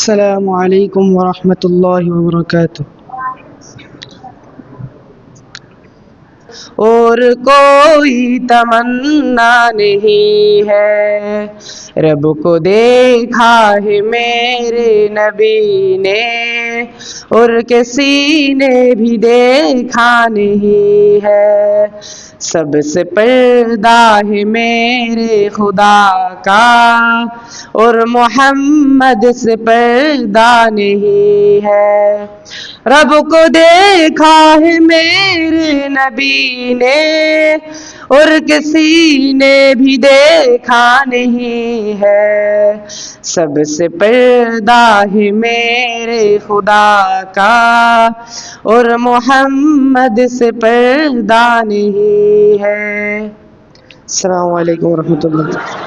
السلام علیکم ورحمۃ اللہ وبرکاتہ۔ اور کوئی تمنا نہیں ہے۔ رب کو دیکھا ہے میرے نبی نے، اور کسی نے بھی دیکھا نہیں ہے۔ سب سے پردہ ہے میرے خدا کا اور محمد سے پردہ نہیں ہے۔ رب کو دیکھا ہے میرے نبی نے اور کسی نے بھی دیکھا نہیں ہے۔ سب سے پردہ ہے میرے خدا کا۔ اور محمد سے پردہ نہیں ہے۔ السلام علیکم ورحمۃ اللہ۔